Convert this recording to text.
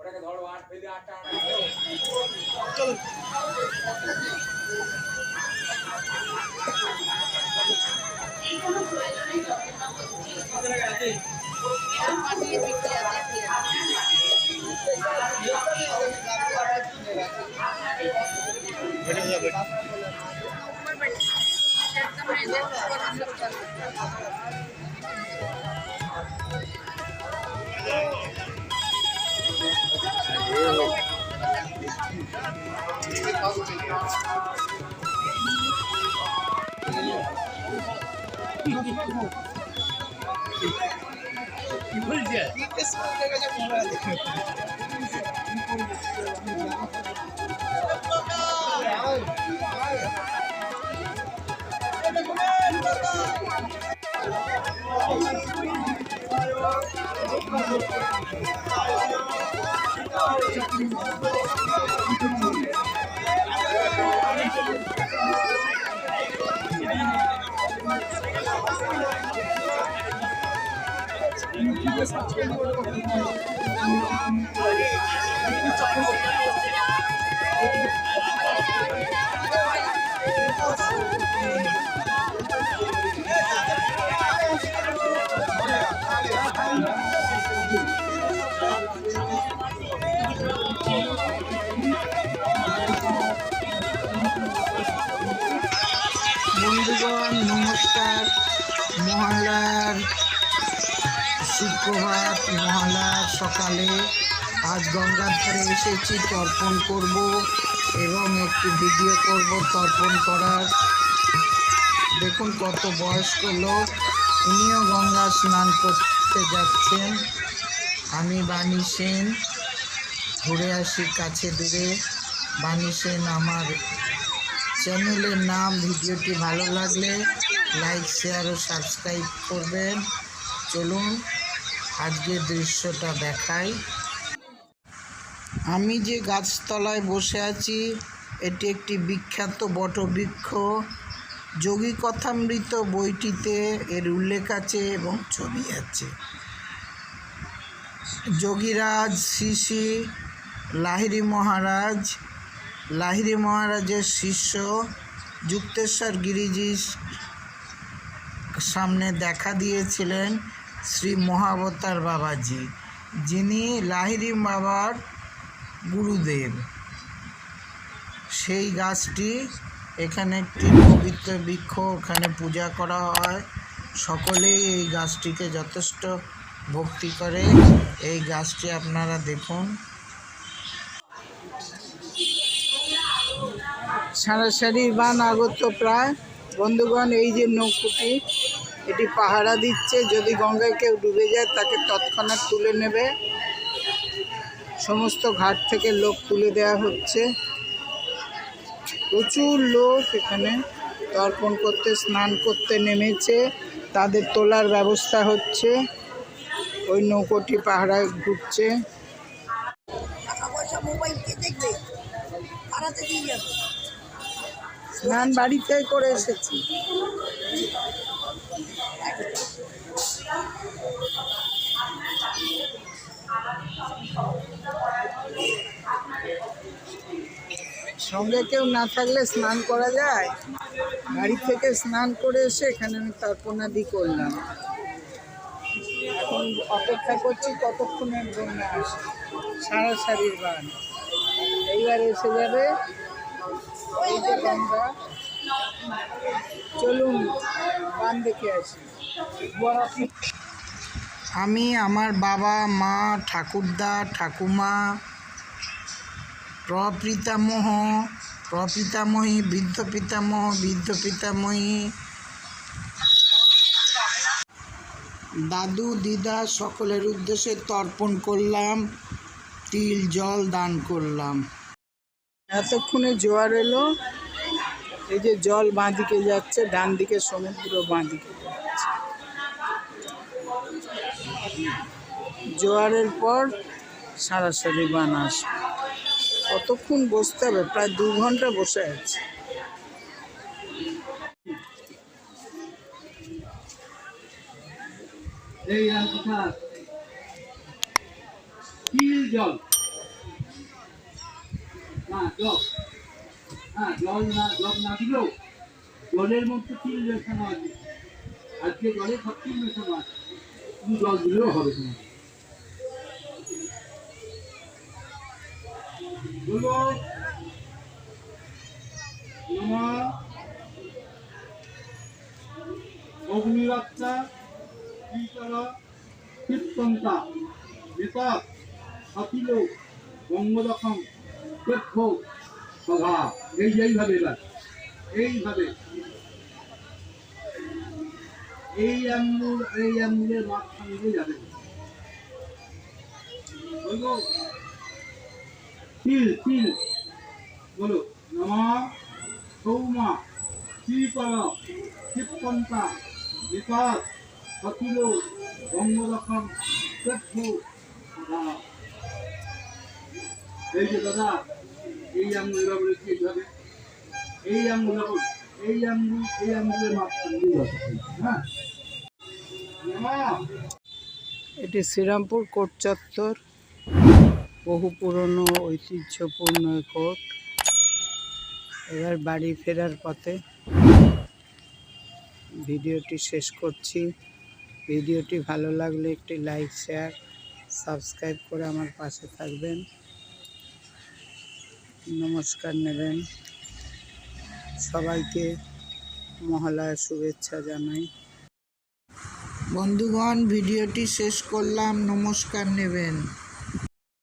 ওটাকে ধরো আট ফেলে আটটা 이걸 이제 이 패스만 내가 좀 알아야 돼. সুপ্রভাত মহালয়ার সকালে আজ গঙ্গার ধারে এসেছি তর্পণ করব এবং একটি ভিডিও করব তর্পণ করার। দেখুন কত বয়স্ক লোক, উনিও গঙ্গা স্নান করতে যাচ্ছেন। আমি বাণী সেন, ঘুরে আসি কাছে দূরে। বাণী সেন, আমার চ্যানেলের নাম, ভিডিওটি ভালো লাগলে লাইক, শেয়ার ও সাবস্ক্রাইব করবেন। চলুন আজকের দৃশ্যটা দেখাই। আমি যে গাছতলায় বসে আছি, এটি একটি বিখ্যাত বটবৃক্ষ। যোগী কথামৃত বইটিতে এর উল্লেখ আছে এবং ছবি আছে। যোগীরাজ শ্রী শ্রী লাহিড়ী মহারাজ, লাহিড়ী মহারাজের শিষ্য, যুক্তেশ্বর গিরিজির সামনে দেখা দিয়েছিলেন। শ্রী মহাবতার বাবাজি, যিনি লাহিরি বাবার গুরুদেব। সেই গাছটি এখানে একটি পবিত্র বৃক্ষ, ওখানে পূজা করা হয়। সকলেই এই গাছটিকে যথেষ্ট ভক্তি করে। এই গাছটি আপনারা দেখুন। সারাসারির বান আগত প্রায় বন্ধুগণ, এই যে নৌকুটি এটি পাহারা দিচ্ছে। যদি গঙ্গায় কেউ ডুবে যায়, তাকে তৎক্ষণাৎ তুলে নেবে। সমস্ত ঘাট থেকে লোক তুলে দেওয়া হচ্ছে। প্রচুর লোক এখানে তর্পণ করতে, স্নান করতে নেমেছে। তাদের তোলার ব্যবস্থা হচ্ছে। ওই নৌকোটি পাহারায় ঘুরছে। টাকা পয়সা মোবাইল কে দেখবে দিয়ে যাবে। স্নান বাড়িতেই করে এসেছি। সঙ্গে কেউ না থাকলে স্নান করা যায়? বাড়ি থেকে স্নান করে এসে এখানে আমি তর্পণাদি করলাম। এখন অপেক্ষা করছি কতক্ষণে বন্যা আসে সারা সারির বান এইবার এসে যাবে এই যে গঙ্গা চলুন বান দেখে আসি। আমি, আমার বাবা, মা, ঠাকুরদা, ঠাকুমা, প্রপিতামহ, প্রপিতামহী বৃদ্ধ পিতামহ বৃদ্ধ পিতামহী দাদু, দিদা সকলের উদ্দেশ্যে তর্পণ করলাম, তিল, জল দান করলাম। এতক্ষণে জোয়ার এলো, এই যে জল বাঁদিকে যাচ্ছে, ডান দিকে সমুদ্র বাঁদিকে যাচ্ছে। জোয়ারের পর সারাসারি বান আসবে। কতক্ষণ বসতে হবে? প্রায় দু ঘণ্টা বসে আছে। এই জল? হ্যাঁ জল না না দিলেও জলের মধ্যে তিল মেশানো আছে আজকে জলে সব তিল মেশানো আছে তুমি জল দিলেও হবে তোমার বলো নমা অগ্নিরাত্রা শ্রীকরা কীর্তন্তা নেতা সাথিল বঙ্গরকম তথ্য সভা এই এইভাবে এবার। এইভাবে। এই আঙ্গুল এই আঙ্গুলের মাঝখান যাবে। বলব? তিল তিল। বলো, নমা সৌমা শ্রীকলা কীর্তন্তা বিকাশ বঙ্গরকম তথ্য সভা এই যে দাদা, এই এই এই আঙ্গুল, এই আঙ্গুলের হ্যাঁ? এটি শ্রীরামপুর কোর্ট চত্বর, বহু পুরনো ঐতিহ্যপূর্ণ এ কোর্ট। এবার বাড়ি ফেরার পথে ভিডিওটি শেষ করছি। ভিডিওটি ভালো লাগলে একটি লাইক, শেয়ার, সাবস্ক্রাইব করে আমার পাশে থাকবেন। নমস্কার নেবেন। সবাইকে মহালয়া শুভেচ্ছা জানাই। বন্ধুগণ ভিডিওটি শেষ করলাম। নমস্কার নেবেন।